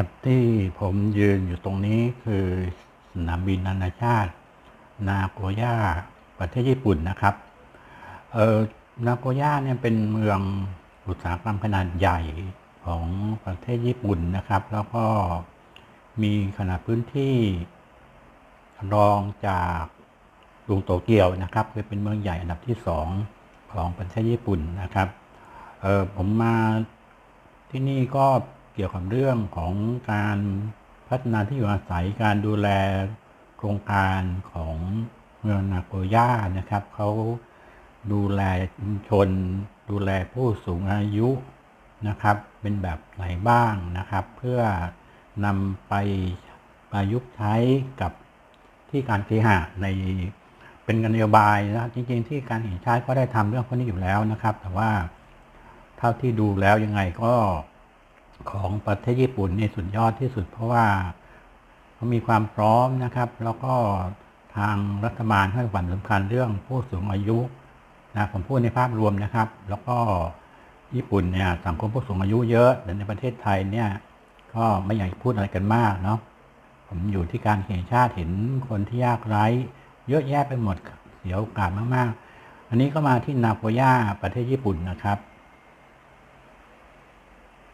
ครับที่ผมยืนอยู่ตรงนี้คือสนามบินนานาชาติ นาโกย่าประเทศญี่ปุ่นนะครับเออนาโกย่าเนี่ยเป็นเมืองอุตสาหกรรมขนาดใหญ่ของประเทศญี่ปุ่นนะครับ แล้วก็มีขนาดพื้นที่รองจากกรุงโตเกียวนะครับคือเป็นเมืองใหญ่อันดับที่สองของประเทศญี่ปุ่นนะครับเออผมมาที่นี่ก็ เกี่ยวกับเรื่องของการพัฒนาที่อยู่อาศัยการดูแลโครงการของเมืองนาโกย่านะครับเขาดูแลชุมชน ดูแลผู้สูงอายุนะครับ เป็นแบบไหนบ้างนะครับ เพื่อนำไปประยุกต์ใช้กับที่การเคหะในเป็นนโยบายนะจริงๆ ที่การแห่งชาติก็ได้ทำเรื่องพวกนี้อยู่แล้วนะครับ แต่ว่าเท่าที่ดูแล้วยังไงก็ ของประเทศญี่ปุ่นนี่สุดยอดที่สุด เพราะว่าเขามีความพร้อมนะครับ แล้วก็ทางรัฐบาลให้ความสำคัญเรื่องผู้สูงอายุนะผมพูดในภาพรวมนะครับ แล้วก็ญี่ปุ่นเนี่ยสังคมผู้สูงอายุเยอะแต่ในประเทศไทยเนี่ย ก็ไม่อยากพูดอะไรกันมากเนาะผมอยู่ที่การแห่งชาติเห็นคนที่ยากไร้เยอะแยะไปหมดเสียโอกาสมากๆ อันนี้ก็มาที่นาโกย่าประเทศญี่ปุ่นนะครับ